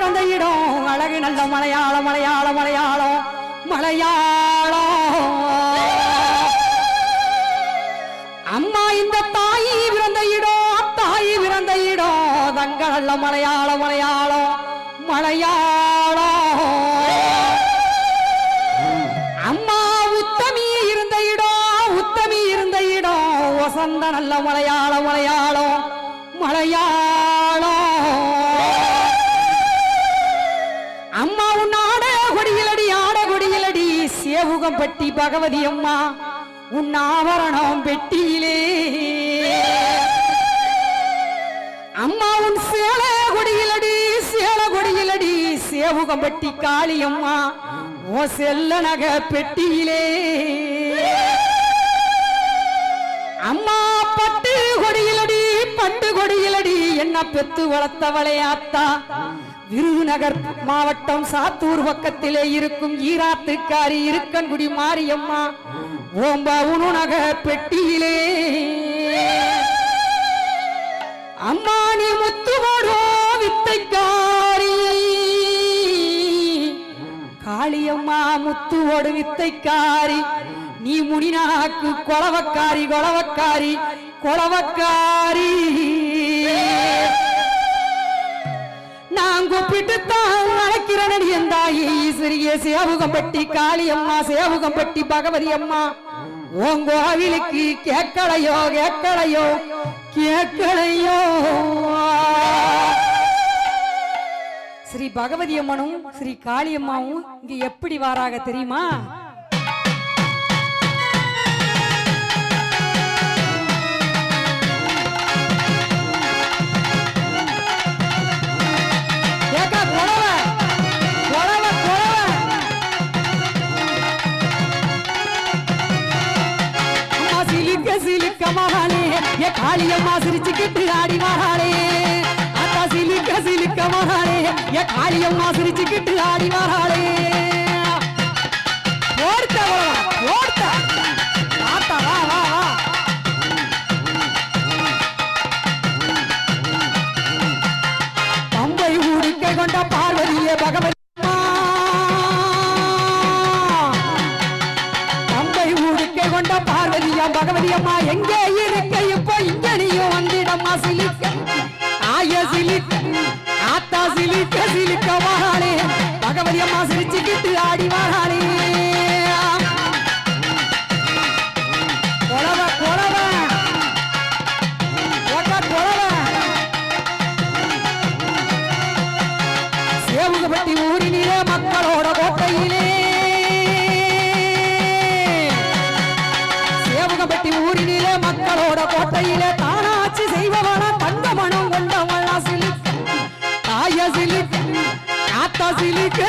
பிறந்த இடம் அழகு நல்ல மலையாளம் மலையாளம் மலையாளம். மலையாளம். அம்மா இந்த தாயி பிறந்த இடம் தாயி பிறந்த இடம் தங்க நல்ல மலையாளம் மலையாளம். மலையாளம். அம்மா உத்தமி இருந்த இடம் உத்தமி இருந்த இடம் வசந்த நல்ல மலையாளம் மலையாளம். மலையாளம். பட்டி பகவதி அம்மா உன் ஆவரணம் பெட்டியிலே. அம்மா உன் சேல கொடியிலடி சேல கொடியிலடி சேவுகம் பட்டி காளியம்மா ஓ செல்ல நக பெட்டியிலே. அம்மா பட்டு கொடியிலடி பட்டு கொடியிலடி என்ன பெத்து வளர்த்தவளையாத்தா விருதுநகர் மாவட்டம் சாத்தூர் பக்கத்திலே இருக்கும் ஈராத்துக்காரி இருக்கன்குடி மாரியம்மா ஓம்ப உணுநக பெட்டியிலே. அம்மானி நீ முத்துவரோ வித்தைக்காரி. காளியம்மா முத்துவோடு வித்தைக்காரி. நீ முனிநாக்கு கொலவக்காரி கொலவக்காரி கொலவக்காரி நான் கூப்பிட்டு தான் அழைக்கிறனடி தாயி சிறிய சேவுகம்பட்டி காளியம்மா சேவுகம்பட்டி பகவதி அம்மா. உன் கோவிலுக்கு கேட்கலையோ கேட்கலையோ கேட்கலையோ ஸ்ரீ பகவதி அம்மனும் ஸ்ரீ காளியம்மாவும் இங்க எப்படி வாராக தெரியுமா? சிலுக்க சிலுக்க மகாளே ஏ காளியம்மா சிரிச்சுக்கிட்டு ஆடி மகாளே அத்தா சிலுக்க சிலுக்க மகாளே ஏ காளியம்மா சிரிச்சுக்கிட்டு ஆடி மகாளே பார்வதியா எங்கே இருக்க? இப்போ இங்க நீயும் வந்திடம்மா சிலிக்க ஆய சிலிக்க ஆத்தா சிலிக்க சிலிக்க வாழே பகவதி அம்மா சிரிச்சுக்கிட்டு ஆடி வாராளே. கொலவ கொலவ சேவுகப்பட்டி ஊரினிலே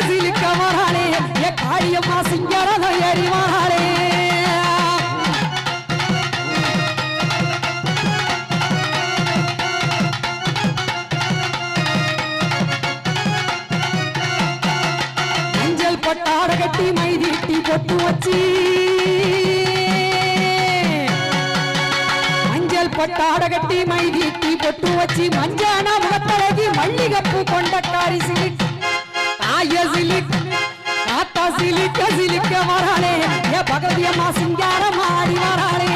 சிலிக்க சிலிக்க ஏ காளியம்மா சிங்கரத ஏறி வராளே மஞ்சள் பட்டாட கட்டி மைதீட்டி பொட்டு வச்சு. மஞ்சள் பட்டாட கட்டி மைதீட்டி பொட்டு வச்சு. மஞ்சான முகத்தழகி மல்லிகப்பு கொண்டக்காரி சிலிட்டு சிலிக்க சிலிக்க வராளே ஏ பகவதியம்மா சிங்காரம் ஆடி வராளே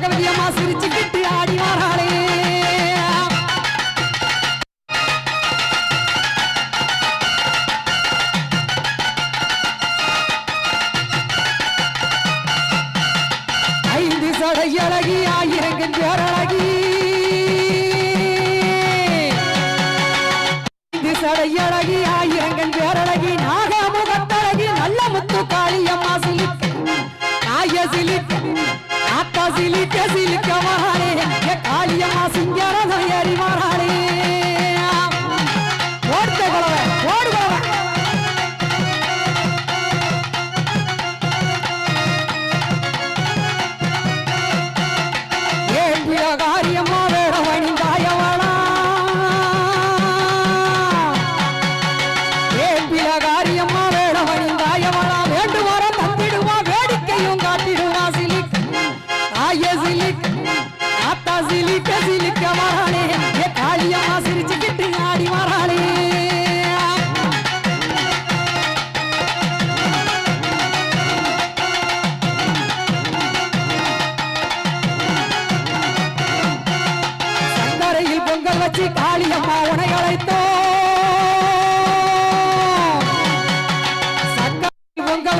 பகவதியம்மா சிரிச்சுக்கிட்டு ஆடி வராளே. ஐந்து சடை அழகி ஆயிரங்கள் அழகி. ஐந்து சடை அழகி ஆயிரங்கள் பேரழகி நாகமுகத்தழகி நல்ல முத்து காளியம்மா சிலிக்க தாய சிலிக்க சிலிக்க சிலிக்க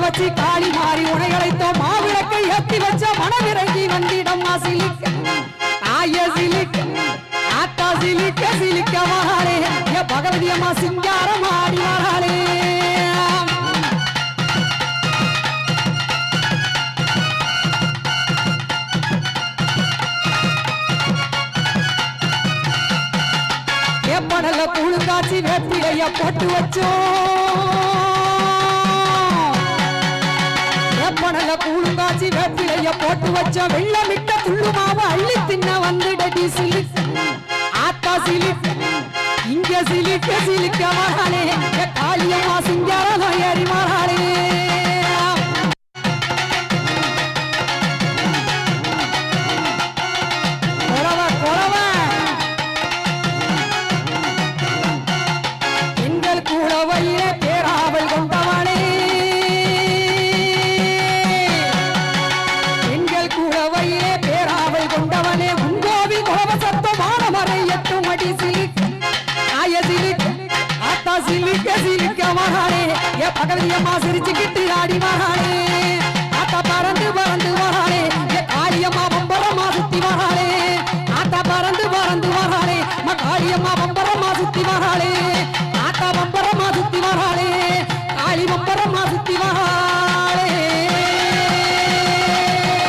வச்சு காளி மாறி உனை அழைத்தோம் மாவிளக்கை ஏத்தி வச்ச மனவிறங்கி வந்திடம்மா சிலிக்க தாய சிலிக்க ஆத்தா சிலிக்க சிலிக்க மகாளே ஏ பகவதி சிங்காரம் ஆடி மகாளே ஏப்படல புழுங்காச்சி வேப்பிலைய போட்டு வச்சோம். ஏப்படல புழுங்காச்சி வேப்பிலைய போட்டு வச்ச வெள்ளமிட்ட துள்ளு மாவு அள்ளி தின்ன வந்துடடி சிலி ஆத்தா சிலி இங்க சிலிக்க சிலிக்க மகானே காளியம்மா சிங்காரம் ஏறி மகானே ஏ